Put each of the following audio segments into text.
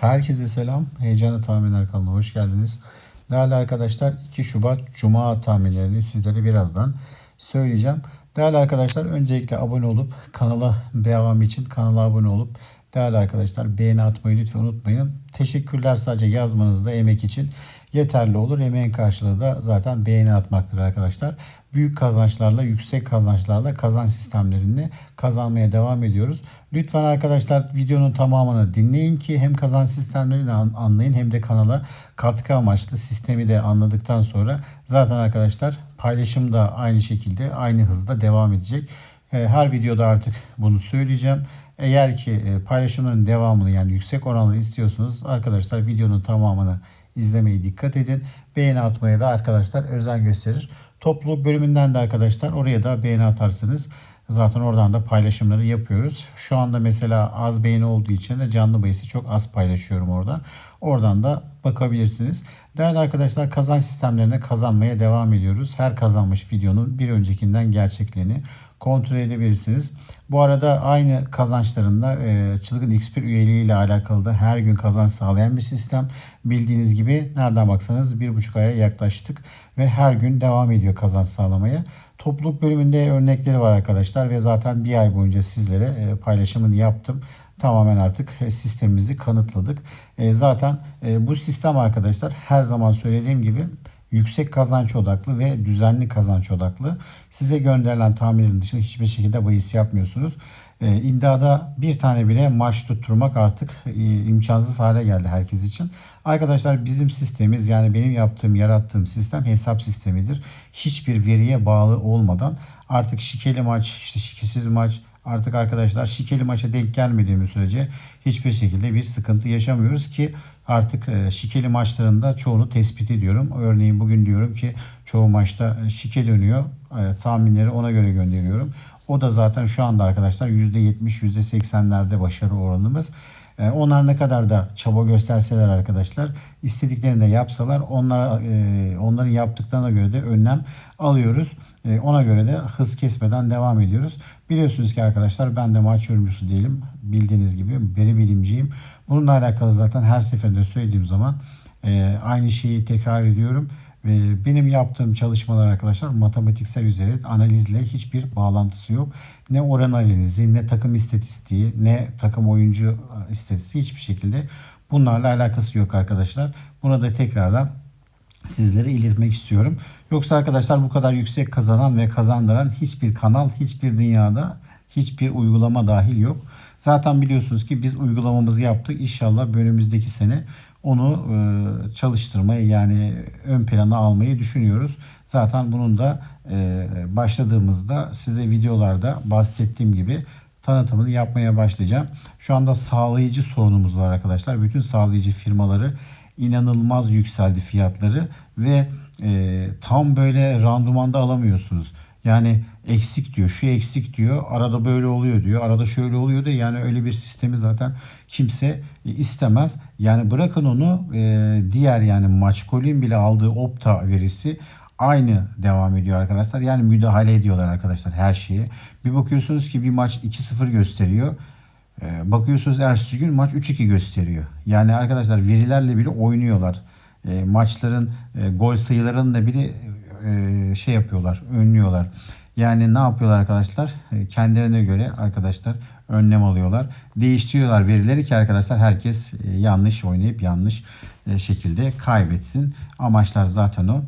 Herkese selam. Heyecanlı Tahminler kanalına hoş geldiniz. Değerli arkadaşlar 2 Şubat Cuma tahminlerini sizlere birazdan söyleyeceğim. Değerli arkadaşlar öncelikle abone olup kanala devam için kanala abone olup değerli arkadaşlar beğeni atmayı lütfen unutmayın. Teşekkürler sadece yazmanızda emek için yeterli olur. Emeğin karşılığı da zaten beğeni atmaktır arkadaşlar. Büyük kazançlarla, yüksek kazançlarla kazanç sistemlerini kazanmaya devam ediyoruz. Lütfen arkadaşlar videonun tamamını dinleyin ki hem kazanç sistemlerini an- anlayın hem de kanala katkı amaçlı sistemi de anladıktan sonra zaten arkadaşlar paylaşım da aynı şekilde aynı hızda devam edecek. E, Her videoda artık bunu söyleyeceğim. Eğer ki e, paylaşımların devamını yani yüksek oranlı istiyorsanız arkadaşlar videonun tamamını izlemeye dikkat edin. Beğeni atmaya da arkadaşlar özen gösterir. Topluluk bölümünden de arkadaşlar oraya da beğeni atarsınız. Zaten oradan da paylaşımları yapıyoruz. Şu anda mesela az beğeni olduğu için de canlı bahisi çok az paylaşıyorum orada. Oradan da bakabilirsiniz. Değerli arkadaşlar kazanç sistemlerine kazanmaya devam ediyoruz. Her kazanmış videonun bir öncekinden gerçekliğini kontrol edebilirsiniz. Bu arada aynı kazançlarında e, Çılgın X1 üyeliği ile alakalı da her gün kazanç sağlayan bir sistem. Bildiğiniz gibi nereden baksanız bir buçuk aya yaklaştık ve her gün devam ediyor kazanç sağlamaya. Topluluk bölümünde örnekleri var arkadaşlar ve zaten bir ay boyunca sizlere e, paylaşımını yaptım. Tamamen artık e, sistemimizi kanıtladık. E, Zaten e, bu sistem arkadaşlar her zaman söylediğim gibi yüksek kazanç odaklı ve düzenli kazanç odaklı. Size gönderilen tahminlerin dışında hiçbir şekilde bahis yapmıyorsunuz. E, iddiada bir tane bile maç tutturmak artık e, imkansız hale geldi herkes için. Arkadaşlar bizim sistemimiz yani benim yaptığım, yarattığım sistem hesap sistemidir. Hiçbir veriye bağlı olmadan artık şikeli maç, işte şikesiz maç, Artık arkadaşlar şikeli maça denk gelmediğimiz sürece hiçbir şekilde bir sıkıntı yaşamıyoruz ki artık e, şikeli maçlarında çoğunu tespit ediyorum. Örneğin bugün diyorum ki çoğu maçta e, şike dönüyor. E, tahminleri ona göre gönderiyorum. O da zaten şu anda arkadaşlar %70 %80'lerde başarı oranımız. E, Onlar ne kadar da çaba gösterseler arkadaşlar, istediklerini de yapsalar, onlara e, onların yaptıklarına göre de önlem alıyoruz. E, Ona göre de hız kesmeden devam ediyoruz. Biliyorsunuz ki arkadaşlar ben de maç yorumcusu değilim. Bildiğiniz gibi veri bilimciyim. Bununla alakalı zaten her seferinde söylediğim zaman e, aynı şeyi tekrar ediyorum. Ve benim yaptığım çalışmalar arkadaşlar matematiksel üzere analizle hiçbir bağlantısı yok. Ne oran analizi, ne takım istatistiği, ne takım oyuncu e, istatistiği hiçbir şekilde bunlarla alakası yok arkadaşlar. Buna da tekrardan sizlere iletmek istiyorum. Yoksa arkadaşlar bu kadar yüksek kazanan ve kazandıran hiçbir kanal, hiçbir dünyada, hiçbir uygulama dahil yok. Zaten biliyorsunuz ki biz uygulamamızı yaptık. İnşallah önümüzdeki sene onu e, çalıştırmayı yani ön plana almayı düşünüyoruz. Zaten bunun da e, başladığımızda size videolarda bahsettiğim gibi tanıtımını yapmaya başlayacağım. Şu anda sağlayıcı sorunumuz var arkadaşlar. Bütün sağlayıcı firmaları inanılmaz yükseldi fiyatları ve e, tam böyle randumanda alamıyorsunuz. Yani eksik diyor, şu eksik diyor, arada böyle oluyor diyor, arada şöyle oluyor da yani öyle bir sistemi zaten kimse istemez. Yani bırakın onu e, diğer yani Maçkol'ün bile aldığı Opta verisi aynı devam ediyor arkadaşlar. Yani müdahale ediyorlar arkadaşlar her şeye. Bir bakıyorsunuz ki bir maç 2-0 gösteriyor. Ee, bakıyorsunuz ertesi gün maç 3-2 gösteriyor. Yani arkadaşlar verilerle bile oynuyorlar. E, maçların e, gol sayılarını da bile e, şey yapıyorlar, önlüyorlar. Yani ne yapıyorlar arkadaşlar? E, kendilerine göre arkadaşlar önlem alıyorlar. Değiştiriyorlar verileri ki arkadaşlar herkes e, yanlış oynayıp yanlış e, şekilde kaybetsin. Amaçlar zaten o.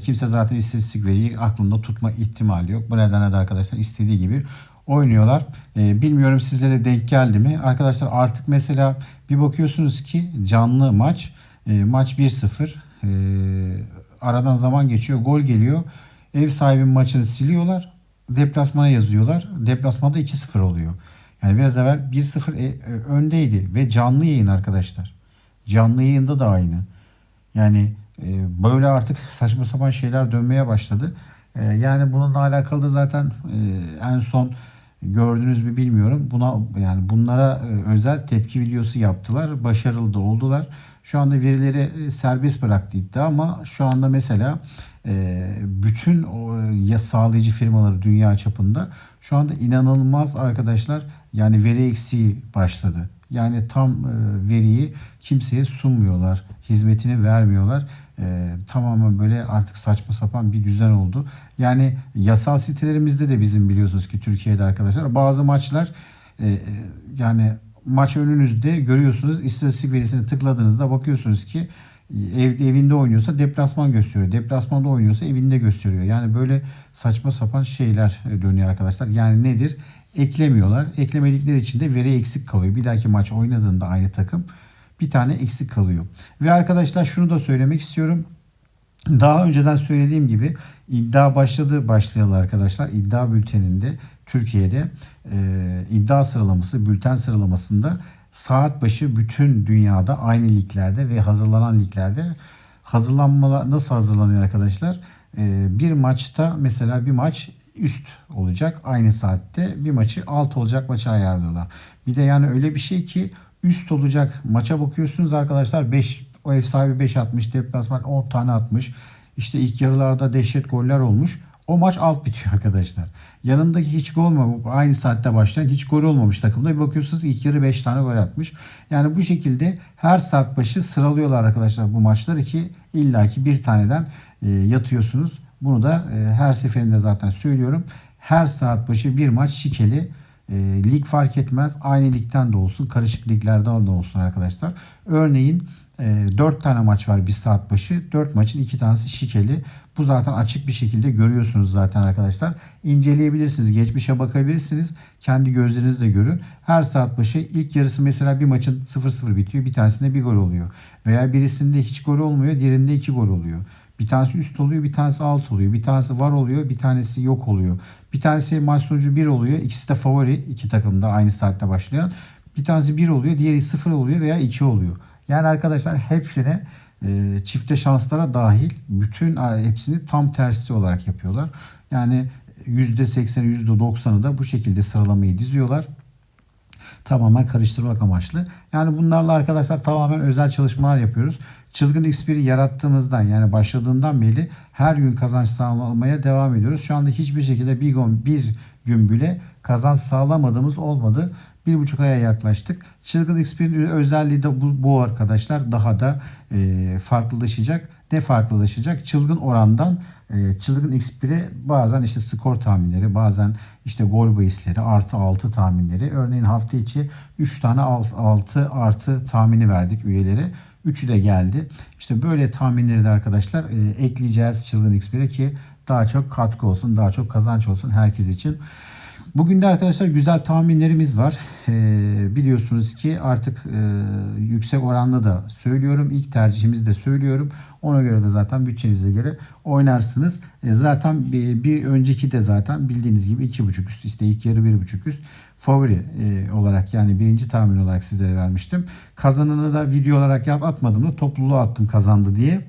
Kimse zaten istatistik veriyi aklında tutma ihtimali yok. Bu nedenle de arkadaşlar istediği gibi oynuyorlar. Bilmiyorum sizlere denk geldi mi? Arkadaşlar artık mesela bir bakıyorsunuz ki canlı maç e, maç 1-0 e, aradan zaman geçiyor gol geliyor. Ev sahibinin maçını siliyorlar. Deplasmana yazıyorlar. Deplasmanda 2-0 oluyor. Yani biraz evvel 1-0 e, e, öndeydi ve canlı yayın arkadaşlar. Canlı yayında da aynı. Yani e, böyle artık saçma sapan şeyler dönmeye başladı. E, yani bununla alakalı da zaten e, en son gördünüz mü bilmiyorum. Buna yani bunlara e, özel tepki videosu yaptılar. Başarılı da oldular. Şu anda verileri e, serbest bıraktı iddia ama şu anda mesela e, bütün o ya sağlayıcı firmaları dünya çapında şu anda inanılmaz arkadaşlar yani veri eksiği başladı. Yani tam e, veriyi kimseye sunmuyorlar. Hizmetini vermiyorlar. E, tamamen böyle artık saçma sapan bir düzen oldu. Yani yasal sitelerimizde de bizim biliyorsunuz ki Türkiye'de arkadaşlar bazı maçlar e, yani maç önünüzde görüyorsunuz. İstatistik verisini tıkladığınızda bakıyorsunuz ki evde evinde oynuyorsa deplasman gösteriyor. Deplasmanda oynuyorsa evinde gösteriyor. Yani böyle saçma sapan şeyler dönüyor arkadaşlar. Yani nedir? Eklemiyorlar. Eklemedikleri için de veri eksik kalıyor. Bir dahaki maç oynadığında aynı takım bir tane eksik kalıyor. Ve arkadaşlar şunu da söylemek istiyorum. Daha önceden söylediğim gibi iddia başladı başlayalı arkadaşlar. İddia bülteninde Türkiye'de e, iddia sıralaması, bülten sıralamasında saat başı bütün dünyada aynı liglerde ve hazırlanan liglerde hazırlanmalar nasıl hazırlanıyor arkadaşlar? E, bir maçta mesela bir maç üst olacak aynı saatte bir maçı alt olacak maçı ayarlıyorlar. Bir de yani öyle bir şey ki üst olacak maça bakıyorsunuz arkadaşlar 5 o ev sahibi 5 atmış deplasman 10 tane atmış. İşte ilk yarılarda dehşet goller olmuş. O maç alt bitiyor arkadaşlar. Yanındaki hiç gol olmamış. Aynı saatte başlayan hiç gol olmamış takımda. Bir bakıyorsunuz ilk yarı 5 tane gol atmış. Yani bu şekilde her saat başı sıralıyorlar arkadaşlar bu maçları ki illaki bir taneden e, yatıyorsunuz. Bunu da e, her seferinde zaten söylüyorum. Her saat başı bir maç şikeli. E, lig fark etmez. Aynı ligden de olsun. Karışık liglerden de olsun arkadaşlar. Örneğin 4 tane maç var bir saat başı. 4 maçın 2 tanesi şikeli. Bu zaten açık bir şekilde görüyorsunuz zaten arkadaşlar. İnceleyebilirsiniz. Geçmişe bakabilirsiniz. Kendi gözlerinizle görün. Her saat başı ilk yarısı mesela bir maçın 0-0 bitiyor. Bir tanesinde bir gol oluyor. Veya birisinde hiç gol olmuyor. Diğerinde 2 gol oluyor. Bir tanesi üst oluyor, bir tanesi alt oluyor. Bir tanesi var oluyor, bir tanesi yok oluyor. Bir tanesi maç sonucu 1 oluyor. İkisi de favori iki takımda aynı saatte başlayan. Bir tanesi 1 oluyor, diğeri 0 oluyor veya 2 oluyor. Yani arkadaşlar hepsine e, çifte şanslara dahil bütün hepsini tam tersi olarak yapıyorlar. Yani %80'i %90'ı da bu şekilde sıralamayı diziyorlar tamamen karıştırmak amaçlı. Yani bunlarla arkadaşlar tamamen özel çalışmalar yapıyoruz. Çılgın X1'i yarattığımızdan yani başladığından beri her gün kazanç sağlamaya devam ediyoruz. Şu anda hiçbir şekilde bir gün, bir gün bile kazanç sağlamadığımız olmadı. Bir buçuk aya yaklaştık. Çılgın X1'in özelliği de bu, bu arkadaşlar daha da e, farklılaşacak. Ne farklılaşacak? Çılgın orandan e, Çılgın X1'e bazen işte skor tahminleri, bazen işte gol bahisleri, artı 6 tahminleri. Örneğin hafta içi 3 tane 6 artı tahmini verdik üyelere. Üçü de geldi. İşte böyle tahminleri de arkadaşlar e, ekleyeceğiz Çılgın X1'e ki daha çok katkı olsun, daha çok kazanç olsun herkes için. Bugün de arkadaşlar güzel tahminlerimiz var. Ee, biliyorsunuz ki artık e, yüksek oranlı da söylüyorum. İlk tercihimizi de söylüyorum. Ona göre de zaten bütçenize göre oynarsınız. E, zaten bir, bir önceki de zaten bildiğiniz gibi iki buçuk üst işte ilk yarı bir buçuk üst favori e, olarak yani birinci tahmin olarak sizlere vermiştim. Kazananı da video olarak atmadım da topluluğa attım kazandı diye.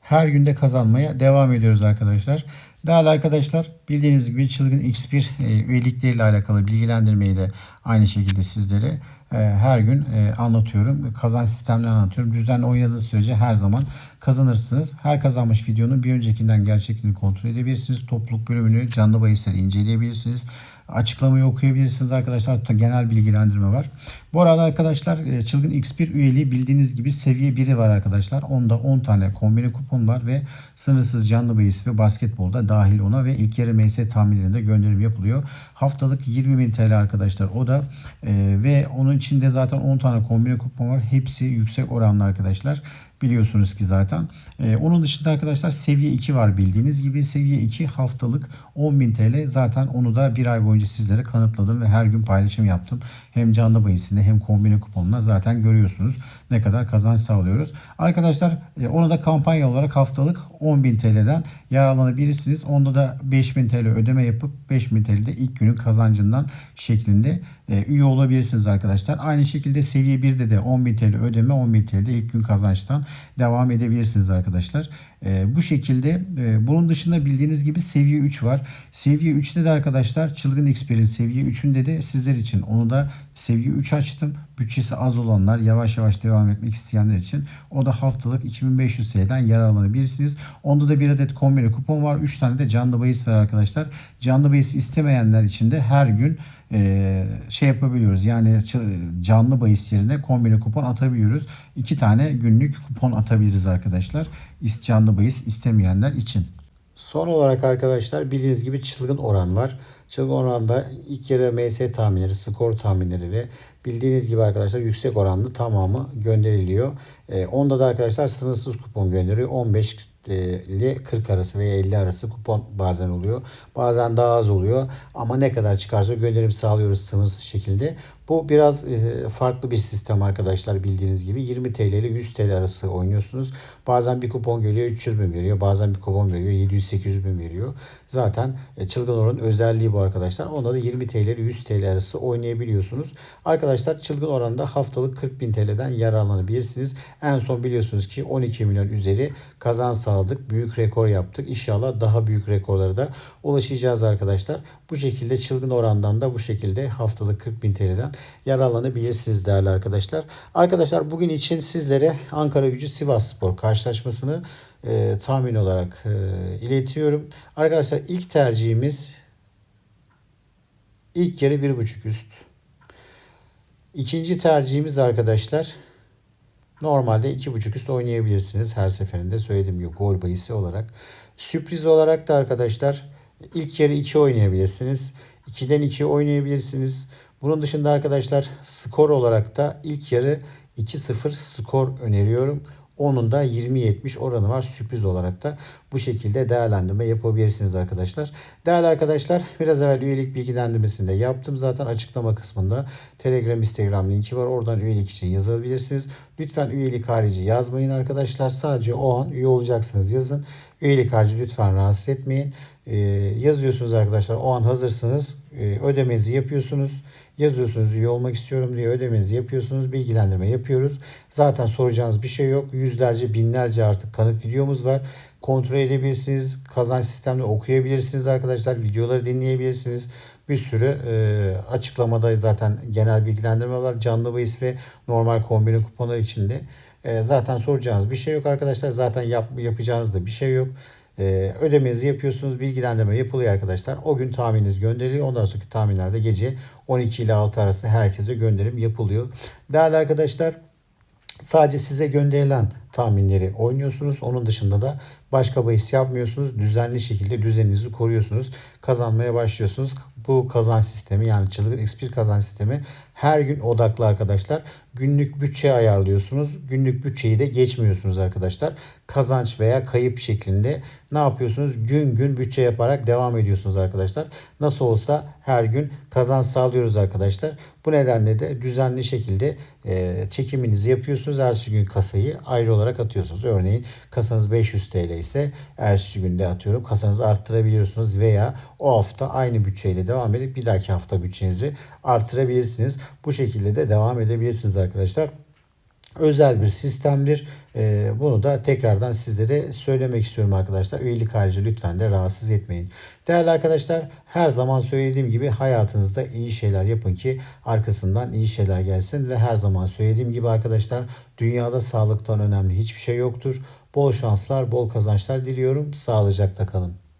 Her günde kazanmaya devam ediyoruz arkadaşlar. Değerli arkadaşlar bildiğiniz gibi Çılgın X1 e, üyelikleriyle alakalı bilgilendirmeyi de aynı şekilde sizlere her gün e, anlatıyorum. Kazanç sistemlerini anlatıyorum. Düzenli oynadığınız sürece her zaman kazanırsınız. Her kazanmış videonun bir öncekinden gerçekliğini kontrol edebilirsiniz. Topluluk bölümünü canlı bahisleri inceleyebilirsiniz. Açıklamayı okuyabilirsiniz arkadaşlar. Genel bilgilendirme var. Bu arada arkadaşlar e, Çılgın X1 üyeliği bildiğiniz gibi seviye 1'i var arkadaşlar. Onda 10 tane kombine kupon var ve sınırsız canlı bahis ve basketbolda dahil ona ve ilk yarı MS tahminlerinde gönderim yapılıyor. Haftalık 20.000 TL arkadaşlar. O da e, ve onun içinde zaten 10 tane kombine kupon var. Hepsi yüksek oranlı arkadaşlar. Biliyorsunuz ki zaten. Ee, onun dışında arkadaşlar seviye 2 var bildiğiniz gibi. Seviye 2 haftalık 10.000 TL. Zaten onu da bir ay boyunca sizlere kanıtladım ve her gün paylaşım yaptım. Hem canlı bayisinde hem kombine kuponla zaten görüyorsunuz ne kadar kazanç sağlıyoruz. Arkadaşlar e, onu da kampanya olarak haftalık 10.000 TL'den yararlanabilirsiniz. Onda da 5.000 TL ödeme yapıp 5.000 TL'de ilk günün kazancından şeklinde e, üye olabilirsiniz arkadaşlar. Aynı şekilde seviye 1'de de 10.000 TL ödeme 10.000 TL'de ilk gün kazançtan devam edebilirsiniz arkadaşlar. E, bu şekilde e, bunun dışında bildiğiniz gibi seviye 3 var. Seviye 3'te de arkadaşlar Çılgın Xper'in seviye 3'ünde de sizler için onu da seviye 3 açtım. Bütçesi az olanlar yavaş yavaş devam etmek isteyenler için o da haftalık 2500 TL'den yararlanabilirsiniz. Onda da bir adet kombine kupon var. 3 tane de canlı bahis var arkadaşlar. Canlı bahis istemeyenler için de her gün e, şey yapabiliyoruz. Yani canlı bahis yerine kombine kupon atabiliyoruz. 2 tane günlük kupon atabiliriz arkadaşlar. Canlı bahis istemeyenler için. Son olarak arkadaşlar bildiğiniz gibi çılgın oran var. Çılgın oranda ilk yarı MS tahminleri, skor tahminleri ve bildiğiniz gibi arkadaşlar yüksek oranlı tamamı gönderiliyor. E, onda da arkadaşlar sınırsız kupon gönderiyor. 15 ile 40 arası veya 50 arası kupon bazen oluyor. Bazen daha az oluyor. Ama ne kadar çıkarsa gönderim sağlıyoruz sınırsız şekilde. Bu biraz e, farklı bir sistem arkadaşlar bildiğiniz gibi. 20 TL ile 100 TL arası oynuyorsunuz. Bazen bir kupon geliyor 300 bin veriyor. Bazen bir kupon veriyor 700-800 bin veriyor. Zaten e, çılgın oranın özelliği bu arkadaşlar. Onda da 20 TL ile 100 TL arası oynayabiliyorsunuz. Arkadaşlar çılgın oranda haftalık 40 bin TL'den yararlanabilirsiniz. En son biliyorsunuz ki 12 milyon üzeri kazan sağladık. Büyük rekor yaptık. İnşallah daha büyük rekorlara da ulaşacağız arkadaşlar. Bu şekilde çılgın orandan da bu şekilde haftalık 40 bin TL'den yararlanabilirsiniz değerli arkadaşlar. Arkadaşlar bugün için sizlere Ankara gücü Sivas Spor karşılaşmasını e, tahmin olarak e, iletiyorum. Arkadaşlar ilk tercihimiz ilk yarı 1.5 üst. İkinci tercihimiz arkadaşlar normalde 2.5 üst oynayabilirsiniz. Her seferinde söylediğim gibi gol bahisi olarak. Sürpriz olarak da arkadaşlar ilk yarı 2 oynayabilirsiniz. 2'den 2 oynayabilirsiniz. Bunun dışında arkadaşlar skor olarak da ilk yarı 2-0 skor öneriyorum. Onun da 20-70 oranı var sürpriz olarak da bu şekilde değerlendirme yapabilirsiniz arkadaşlar. Değerli arkadaşlar biraz evvel üyelik bilgilendirmesini de yaptım. Zaten açıklama kısmında Telegram, Instagram linki var. Oradan üyelik için yazabilirsiniz. Lütfen üyelik harici yazmayın arkadaşlar. Sadece o an üye olacaksınız yazın. Üyelik harici lütfen rahatsız etmeyin. Ee, yazıyorsunuz arkadaşlar o an hazırsınız. Ee, ödemenizi yapıyorsunuz. Yazıyorsunuz üye olmak istiyorum diye ödemenizi yapıyorsunuz. Bilgilendirme yapıyoruz. Zaten soracağınız bir şey yok. Yüzlerce binlerce artık kanıt videomuz var. Kontrol edebilirsiniz. Kazanç sistemini okuyabilirsiniz arkadaşlar. Videoları dinleyebilirsiniz. Bir sürü e, açıklamada zaten genel bilgilendirme var. Canlı bahis ve normal kombine kuponlar içinde. E, zaten soracağınız bir şey yok arkadaşlar. Zaten yap, yapacağınız da bir şey yok. Ee, ödemenizi yapıyorsunuz. Bilgilendirme yapılıyor arkadaşlar. O gün tahmininiz gönderiliyor. Ondan sonraki tahminlerde gece 12 ile 6 arası herkese gönderim yapılıyor. Değerli arkadaşlar sadece size gönderilen tahminleri oynuyorsunuz. Onun dışında da başka bahis yapmıyorsunuz. Düzenli şekilde düzeninizi koruyorsunuz. Kazanmaya başlıyorsunuz. Bu kazanç sistemi yani çılgın X1 kazanç sistemi her gün odaklı arkadaşlar. Günlük bütçe ayarlıyorsunuz. Günlük bütçeyi de geçmiyorsunuz arkadaşlar. Kazanç veya kayıp şeklinde ne yapıyorsunuz? Gün gün bütçe yaparak devam ediyorsunuz arkadaşlar. Nasıl olsa her gün kazanç sağlıyoruz arkadaşlar. Bu nedenle de düzenli şekilde çekiminizi yapıyorsunuz. Her gün kasayı ayrı olarak atıyorsunuz. Örneğin kasanız 500 TL ise ertesi günde atıyorum kasanızı arttırabiliyorsunuz veya o hafta aynı bütçeyle devam edip bir dahaki hafta bütçenizi artırabilirsiniz. Bu şekilde de devam edebilirsiniz arkadaşlar özel bir sistemdir. Ee, bunu da tekrardan sizlere söylemek istiyorum arkadaşlar. Üyelik harici lütfen de rahatsız etmeyin. Değerli arkadaşlar her zaman söylediğim gibi hayatınızda iyi şeyler yapın ki arkasından iyi şeyler gelsin ve her zaman söylediğim gibi arkadaşlar dünyada sağlıktan önemli hiçbir şey yoktur. Bol şanslar, bol kazançlar diliyorum. Sağlıcakla kalın.